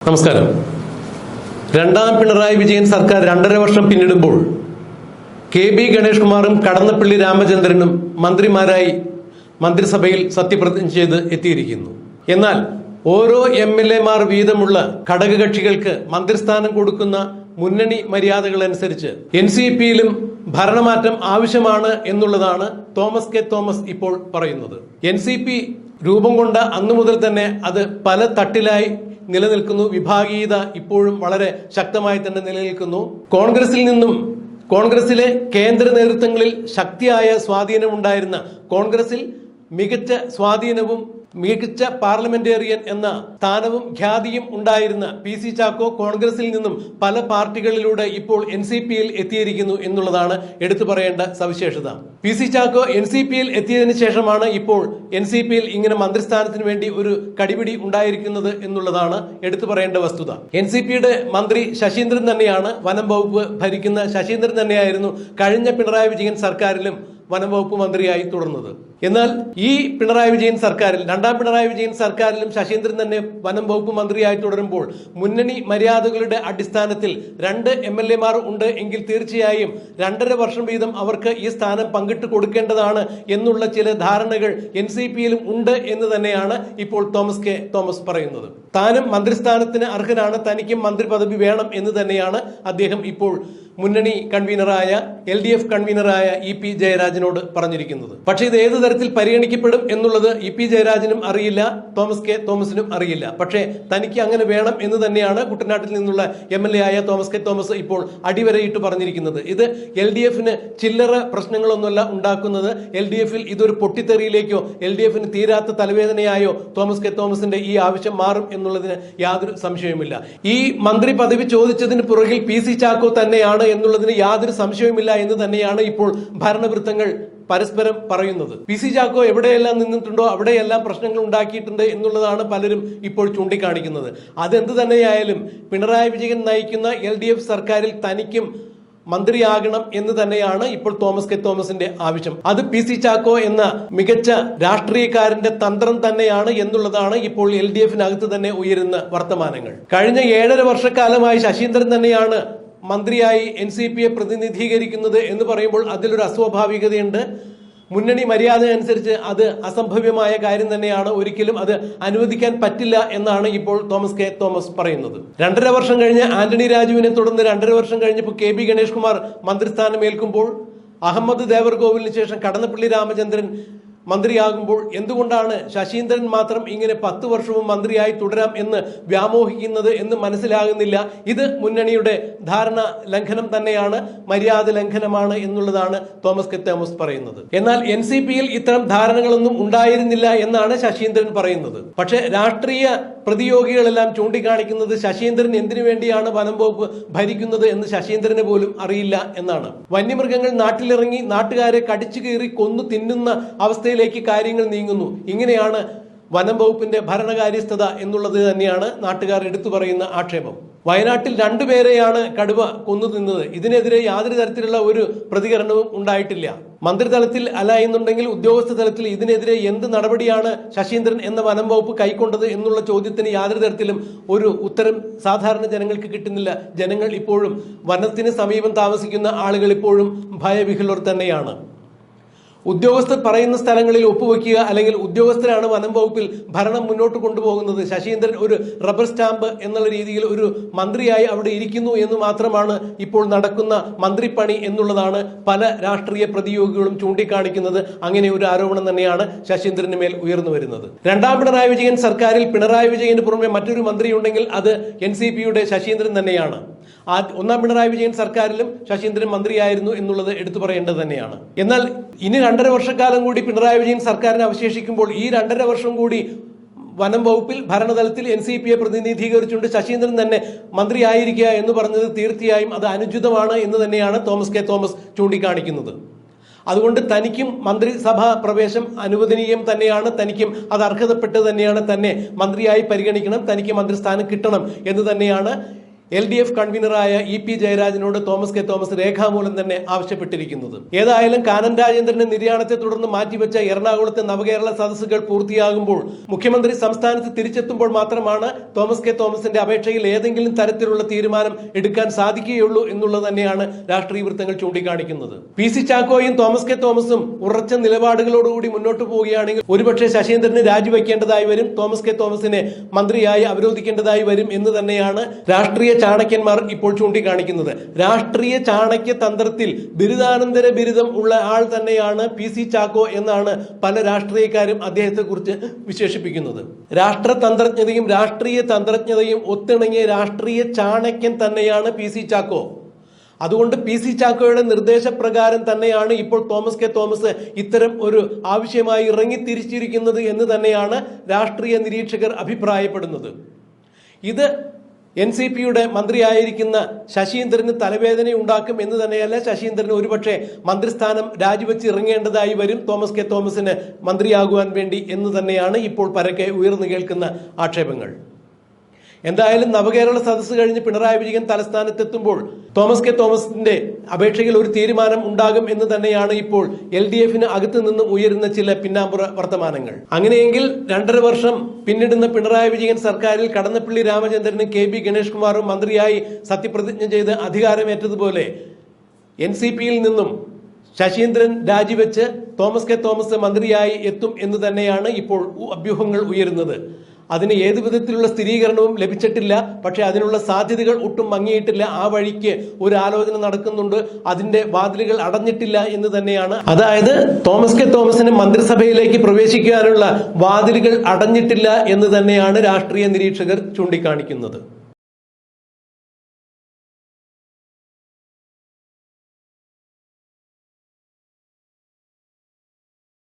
നമസ്കാരം. രണ്ടാം പിണറായി വിജയൻ സർക്കാർ രണ്ടര വർഷം പിന്നിടുമ്പോൾ കെ ബി ഗണേഷ് കുമാറും കടന്നപ്പള്ളി രാമചന്ദ്രനും മന്ത്രിമാരായി മന്ത്രിസഭയിൽ സത്യപ്രതിജ്ഞ ചെയ്ത് എത്തിയിരിക്കുന്നു. എന്നാൽ ഓരോ എം എൽ എമാർ വീതമുള്ള ഘടകകക്ഷികൾക്ക് മന്ത്രിസ്ഥാനം കൊടുക്കുന്ന മുന്നണി മര്യാദകൾ അനുസരിച്ച് എൻ സി പിയിലും ഭരണമാറ്റം ആവശ്യമാണ് എന്നുള്ളതാണ് തോമസ് കെ തോമസ് ഇപ്പോൾ പറയുന്നത്. എൻ സി പി രൂപം കൊണ്ട അന്നു മുതൽ തന്നെ അത് പല തട്ടിലായി നിലനിൽക്കുന്നു. വിഭാഗീയത ഇപ്പോഴും വളരെ ശക്തമായി തന്നെ നിലനിൽക്കുന്നു. കോൺഗ്രസിൽ നിന്നും കോൺഗ്രസിലെ കേന്ദ്ര നേതൃത്വങ്ങളിൽ ശക്തിയായ സ്വാധീനമുണ്ടായിരുന്ന കോൺഗ്രസിൽ മികച്ച സ്വാധീനവും മികച്ച പാർലമെന്റേറിയൻ എന്ന സ്ഥാനവും ഖ്യാതിയും ഉണ്ടായിരുന്ന പി സി ചാക്കോ കോൺഗ്രസിൽ നിന്നും പല പാർട്ടികളിലൂടെ ഇപ്പോൾ എൻ സി പിയിൽ എത്തിയിരിക്കുന്നു എന്നുള്ളതാണ് എടുത്തു പറയേണ്ട സവിശേഷത. P C Chacko N C പിയിൽ എത്തിയതിനു ശേഷമാണ് ഇപ്പോൾ എൻ സി പിയിൽ ഇങ്ങനെ മന്ത്രിസ്ഥാനത്തിന് വേണ്ടി ഒരു കടിപിടി ഉണ്ടായിരിക്കുന്നത് എന്നുള്ളതാണ് എടുത്തു പറയേണ്ട വസ്തുത. എൻ സി പിയുടെ മന്ത്രി ശശീന്ദ്രൻ തന്നെയാണ് വനം വകുപ്പ് ഭരിക്കുന്ന ശശീന്ദ്രൻ തന്നെയായിരുന്നു കഴിഞ്ഞ പിണറായി വിജയൻ സർക്കാരിലും വനം വകുപ്പ് മന്ത്രിയായി തുടർന്നത്. എന്നാൽ ഈ പിണറായി വിജയൻ സർക്കാരിൽ രണ്ടാം പിണറായി വിജയൻ സർക്കാരിലും ശശീന്ദ്രൻ തന്നെ വനം വകുപ്പ് മന്ത്രിയായി തുടരുമ്പോൾ മുന്നണി മര്യാദകളുടെ അടിസ്ഥാനത്തിൽ രണ്ട് എം എൽ എമാർ ഉണ്ട് എങ്കിൽ തീർച്ചയായും രണ്ടര വർഷം വീതം അവർക്ക് ഈ സ്ഥാനം പങ്കിട്ട് കൊടുക്കേണ്ടതാണ് എന്നുള്ള ചില ധാരണകൾ എൻ സി പിയിലും ഉണ്ട് എന്ന് തന്നെയാണ് ഇപ്പോൾ തോമസ് കെ തോമസ് പറയുന്നത്. താനും മന്ത്രിസ്ഥാനത്തിന് അർഹനാണ് തനിക്കും മന്ത്രി പദവി വേണം എന്ന് തന്നെയാണ് അദ്ദേഹം ഇപ്പോൾ മുന്നണി കൺവീനറായ എൽ ഡി എഫ് കൺവീനറായ ഇ പി ജയരാജനോട് പറഞ്ഞിരിക്കുന്നത്. പക്ഷേ ഇത് ഏത് തരത്തിൽ പരിഗണിക്കപ്പെടും എന്നുള്ളത് ഇ പി ജയരാജനും അറിയില്ല തോമസ് കെ തോമസിനും അറിയില്ല. പക്ഷേ തനിക്ക് അങ്ങനെ വേണം എന്ന് തന്നെയാണ് കുട്ടനാട്ടിൽ നിന്നുള്ള എം എൽ എ ആയ തോമസ് കെ തോമസ് ഇപ്പോൾ അടിവരയിട്ട് പറഞ്ഞിരിക്കുന്നത്. ഇത് എൽ ഡി എഫിന് ചില്ലറ പ്രശ്നങ്ങളൊന്നുമല്ല ഉണ്ടാക്കുന്നത്. എൽ ഡി എഫിൽ ഇതൊരു പൊട്ടിത്തെറിയിലേക്കോ എൽ ഡി എഫിന് തീരാത്ത തലവേദനയായോ തോമസ് കെ തോമസിന്റെ ഈ ആവശ്യം മാറും എന്നുള്ളതിന് യാതൊരു സംശയവുമില്ല. ഈ മന്ത്രി പദവി ചോദിച്ചതിന് പുറകിൽ പി സി ചാക്കോ തന്നെയാണ് എന്നുള്ളതിന് യാതൊരു സംശയവുമില്ല എന്ന് തന്നെയാണ് ഇപ്പോൾ ഭരണവൃത്തങ്ങൾ പരസ്പരം പറയുന്നത്. പി സി ചാക്കോ എവിടെയെല്ലാം നിന്നിട്ടുണ്ടോ അവിടെയെല്ലാം പ്രശ്നങ്ങൾ ഉണ്ടാക്കിയിട്ടുണ്ട് എന്നുള്ളതാണ് പലരും ഇപ്പോൾ ചൂണ്ടിക്കാണിക്കുന്നത്. അതെന്ത് തന്നെയായാലും പിണറായി വിജയൻ നയിക്കുന്ന എൽ സർക്കാരിൽ തനിക്കും മന്ത്രിയാകണം എന്ന് തന്നെയാണ് ഇപ്പോൾ തോമസ് കെ തോമസിന്റെ ആവശ്യം. അത് പി സി ചാക്കോ എന്ന മികച്ച രാഷ്ട്രീയക്കാരന്റെ തന്ത്രം തന്നെയാണ് എന്നുള്ളതാണ് ഇപ്പോൾ എൽ ഡി എഫിനകത്ത് തന്നെ ഉയരുന്ന വർത്തമാനങ്ങൾ. കഴിഞ്ഞ ഏഴര വർഷക്കാലമായി ശശീന്ദ്രൻ തന്നെയാണ് മന്ത്രിയായി എൻ സി പിയെ പ്രതിനിധീകരിക്കുന്നത് എന്ന് പറയുമ്പോൾ അതിലൊരു അസ്വാഭാവികതയുണ്ട്. മുന്നണി മര്യാദ അനുസരിച്ച് അത് അസംഭവ്യമായ കാര്യം തന്നെയാണ്. ഒരിക്കലും അത് അനുവദിക്കാൻ പറ്റില്ല എന്നാണ് ഇപ്പോൾ തോമസ് കെ. തോമസ് പറയുന്നത്. രണ്ടര വർഷം കഴിഞ്ഞ് ആന്റണി രാജുവിനെ തുടർന്ന് രണ്ടര വർഷം കഴിഞ്ഞപ്പോൾ കെ. ബി. ഗണേഷ് കുമാർ മന്ത്രിസ്ഥാനം ഏൽക്കുമ്പോൾ അഹമ്മദ് ദേവർകോവിലിന് ശേഷം കടന്നപ്പള്ളി രാമചന്ദ്രൻ മന്ത്രിയാകുമ്പോൾ എന്തുകൊണ്ടാണ് ശശീന്ദ്രൻ മാത്രം ഇങ്ങനെ പത്ത് വർഷവും മന്ത്രിയായി തുടരാം എന്ന് വ്യാമോഹിക്കുന്നത് എന്ന് മനസ്സിലാകുന്നില്ല? ഇത് മുന്നണിയുടെ ധാരണ ലംഘനം തന്നെയാണ് മര്യാദ ലംഘനമാണ് എന്നുള്ളതാണ് തോമസ് കെ തോമസ് പറയുന്നത്. എന്നാൽ എൻ സി പിയിൽ ഇത്തരം ധാരണകളൊന്നും ഉണ്ടായിരുന്നില്ല എന്നാണ് ശശീന്ദ്രൻ പറയുന്നത്. പക്ഷേ രാഷ്ട്രീയ പ്രതിയോഗികളെല്ലാം ചൂണ്ടിക്കാണിക്കുന്നത് ശശീന്ദ്രൻ എന്തിനു വേണ്ടിയാണ് വനം വകുപ്പ് ഭരിക്കുന്നത് എന്ന് ശശീന്ദ്രന് പോലും അറിയില്ല എന്നാണ്. വന്യമൃഗങ്ങൾ നാട്ടിലിറങ്ങി നാട്ടുകാരെ കടിച്ചു കീറി കൊന്നു തിന്നുന്ന അവസ്ഥയിലേക്ക് കാര്യങ്ങൾ നീങ്ങുന്നു. ഇങ്ങനെയാണ് വനം വകുപ്പിന്റെ ഭരണകാര്യസ്ഥത എന്നുള്ളത് തന്നെയാണ് നാട്ടുകാർ എടുത്തു പറയുന്ന ആക്ഷേപം. വയനാട്ടിൽ രണ്ടുപേരെയാണ് കടുവ കൊന്നു തിന്നത്. ഇതിനെതിരെ യാതൊരു തരത്തിലുള്ള ഒരു പ്രതികരണവും ഉണ്ടായിട്ടില്ല. മന്ത്രിതലത്തിൽ അല്ല എന്നുണ്ടെങ്കിൽ ഉദ്യോഗസ്ഥ തലത്തിൽ ഇതിനെതിരെ എന്ത് നടപടിയാണ് ശശീന്ദ്രൻ എന്ന വനം വകുപ്പ് കൈക്കൊണ്ടത് എന്നുള്ള ചോദ്യത്തിന് യാതൊരു തരത്തിലും ഒരു ഉത്തരം സാധാരണ ജനങ്ങൾക്ക് കിട്ടുന്നില്ല. ജനങ്ങൾ ഇപ്പോഴും വനത്തിന് സമീപം താമസിക്കുന്ന ആളുകൾ ഇപ്പോഴും ഭയവിഹുലർ തന്നെയാണ്. ഉദ്യോഗസ്ഥർ പറയുന്ന സ്ഥലങ്ങളിൽ ഒപ്പുവെക്കുക അല്ലെങ്കിൽ ഉദ്യോഗസ്ഥരാണ് വനം വകുപ്പിൽ ഭരണം മുന്നോട്ട് കൊണ്ടുപോകുന്നത്. ശശീന്ദ്രൻ ഒരു റബ്ബർ സ്റ്റാമ്പ് എന്നുള്ള രീതിയിൽ ഒരു മന്ത്രിയായി അവിടെ ഇരിക്കുന്നു എന്ന് മാത്രമാണ് ഇപ്പോൾ നടക്കുന്ന മന്ത്രിപ്പണി എന്നുള്ളതാണ് പല രാഷ്ട്രീയ പ്രതിയോഗികളും ചൂണ്ടിക്കാണിക്കുന്നത്. അങ്ങനെ ഒരു ആരോപണം തന്നെയാണ് ശശീന്ദ്രന് മേൽ ഉയർന്നു വരുന്നത്. രണ്ടാം പിണറായി വിജയൻ സർക്കാരിൽ പിണറായി വിജയന് പുറമെ മറ്റൊരു മന്ത്രിയുണ്ടെങ്കിൽ അത് എൻ സി പിയുടെ ശശീന്ദ്രൻ തന്നെയാണ്. ആ ഒന്നാം പിണറായി വിജയൻ സർക്കാരിലും ശശീന്ദ്രൻ മന്ത്രിയായിരുന്നു എന്നുള്ളത് എടുത്തു പറയേണ്ടത് തന്നെയാണ്. എന്നാൽ ഇനി രണ്ടര വർഷക്കാലം കൂടി പിണറായി വിജയൻ സർക്കാരിനെ അവശേഷിക്കുമ്പോൾ ഈ രണ്ടര വർഷം കൂടി വനം വകുപ്പിൽ ഭരണതലത്തിൽ എൻ സി പിയെ പ്രതിനിധീകരിച്ചുകൊണ്ട് ശശീന്ദ്രൻ തന്നെ മന്ത്രിയായിരിക്കുക എന്ന് പറഞ്ഞത് തീർച്ചയായും അത് അനുചിതമാണ് എന്ന് തന്നെയാണ് തോമസ് കെ. തോമസ് ചൂണ്ടിക്കാണിക്കുന്നത്. അതുകൊണ്ട് തനിക്കും മന്ത്രിസഭാ പ്രവേശം അനുവദനീയം തന്നെയാണ് തനിക്കും അത് അർഹതപ്പെട്ട് തന്നെയാണ് തന്നെ മന്ത്രിയായി പരിഗണിക്കണം തനിക്ക് മന്ത്രിസ്ഥാനം കിട്ടണം എന്ന് തന്നെയാണ് എൽ ഡി എഫ് കൺവീനറായ ഇ പി ജയരാജനോട് തോമസ് കെ തോമസ് രേഖാമൂലം തന്നെ ആവശ്യപ്പെട്ടിരിക്കുന്നത്. ഏതായാലും കാനൻ രാജേന്ദ്രന്റെ നിര്യാണത്തെ തുടർന്ന് മാറ്റിവെച്ച എറണാകുളത്തെ നവകേരള സദസ്സുകൾ പൂർത്തിയാകുമ്പോൾ മുഖ്യമന്ത്രി സംസ്ഥാനത്ത് തിരിച്ചെത്തുമ്പോൾ മാത്രമാണ് തോമസ് കെ തോമസിന്റെ അപേക്ഷയിൽ ഏതെങ്കിലും തരത്തിലുള്ള തീരുമാനം എടുക്കാൻ സാധിക്കുകയുള്ളൂ എന്നുള്ളത് തന്നെയാണ് രാഷ്ട്രീയ വൃത്തങ്ങൾ ചൂണ്ടിക്കാണിക്കുന്നത്. പി സി ചാക്കോയും തോമസ് കെ തോമസും ഉറച്ച നിലപാടുകളോടുകൂടി മുന്നോട്ട് പോവുകയാണെങ്കിൽ ഒരുപക്ഷെ ശശീന്ദ്രന് രാജിവെക്കേണ്ടതായി വരും തോമസ് കെ തോമസിനെ മന്ത്രിയായി അവരോധിക്കേണ്ടതായി വരും എന്ന് തന്നെയാണ് രാഷ്ട്രീയ ചാണക്യന്മാർ ഇപ്പോൾ ചൂണ്ടിക്കാണിക്കുന്നത്. രാഷ്ട്രീയ ചാണക്യ തന്ത്രത്തിൽ ബിരുദാനന്തര ബിരുദം ഉള്ള ആൾ തന്നെയാണ് പി സി ചാക്കോ എന്നാണ് പല രാഷ്ട്രീയക്കാരും അദ്ദേഹത്തെ കുറിച്ച് വിശേഷിപ്പിക്കുന്നത് രാഷ്ട്രതന്ത്രജ്ഞതയും രാഷ്ട്രീയ തന്ത്രജ്ഞതയും ഒത്തിണങ്ങിയ രാഷ്ട്രീയ ചാണക്യൻ തന്നെയാണ് പി സി ചാക്കോ. അതുകൊണ്ട് പി സി ചാക്കോയുടെ നിർദ്ദേശപ്രകാരം തന്നെയാണ് ഇപ്പോൾ തോമസ് കെ തോമസ് ഇത്തരം ഒരു ആവശ്യമായി ഇറങ്ങിത്തിരിച്ചിരിക്കുന്നത് എന്ന് തന്നെയാണ് രാഷ്ട്രീയ നിരീക്ഷകർ അഭിപ്രായപ്പെടുന്നത്. ഇത് എൻ സി പിയുടെ മന്ത്രിയായിരിക്കുന്ന ശശീന്ദ്രന് തലവേദന ഉണ്ടാക്കും എന്ന് തന്നെയല്ല ശശീന്ദ്രന് ഒരുപക്ഷെ മന്ത്രിസ്ഥാനം രാജിവെച്ച് ഇറങ്ങേണ്ടതായി വരും തോമസ് കെ തോമസിന് മന്ത്രിയാകുവാൻ വേണ്ടി എന്ന് തന്നെയാണ് ഇപ്പോൾ പരക്കെ ഉയർന്നു കേൾക്കുന്ന ആക്ഷേപങ്ങൾ. എന്തായാലും നവകേരള സദസ്സ് കഴിഞ്ഞ് പിണറായി വിജയൻ തലസ്ഥാനത്തെത്തുമ്പോൾ തോമസ് കെ തോമസിന്റെ അപേക്ഷയിൽ ഒരു തീരുമാനം ഉണ്ടാകും എന്ന് തന്നെയാണ് ഇപ്പോൾ എൽ ഡി എഫിന് അകത്ത് നിന്ന് ഉയരുന്ന ചില പിന്നാമ്പുറ വർത്തമാനങ്ങൾ. അങ്ങനെയെങ്കിൽ രണ്ടര വർഷം പിന്നിടുന്ന പിണറായി വിജയൻ സർക്കാരിൽ കടന്നപ്പള്ളി രാമചന്ദ്രനും കെ ബി ഗണേഷ് കുമാറും മന്ത്രിയായി സത്യപ്രതിജ്ഞ ചെയ്ത് അധികാരമേറ്റതുപോലെ എൻ സി പിയിൽ നിന്നും ശശീന്ദ്രൻ രാജിവെച്ച് തോമസ് കെ തോമസ് മന്ത്രിയായി എത്തും എന്ന് തന്നെയാണ് ഇപ്പോൾ അഭ്യൂഹങ്ങൾ ഉയരുന്നത്. അതിന് ഏത് വിധത്തിലുള്ള സ്ഥിരീകരണവും ലഭിച്ചിട്ടില്ല. പക്ഷേ അതിനുള്ള സാധ്യതകൾ ഒട്ടും മങ്ങിയിട്ടില്ല. ആ വഴിക്ക് ഒരു ആലോചന നടക്കുന്നുണ്ട്. അതിന്റെ വാതിലുകൾ അടഞ്ഞിട്ടില്ല എന്ന് തന്നെയാണ്. അതായത് തോമസ് കെ തോമസിന് മന്ത്രിസഭയിലേക്ക് പ്രവേശിക്കാനുള്ള വാതിലുകൾ അടഞ്ഞിട്ടില്ല എന്ന് തന്നെയാണ് രാഷ്ട്രീയ നിരീക്ഷകർ ചൂണ്ടിക്കാണിക്കുന്നത്.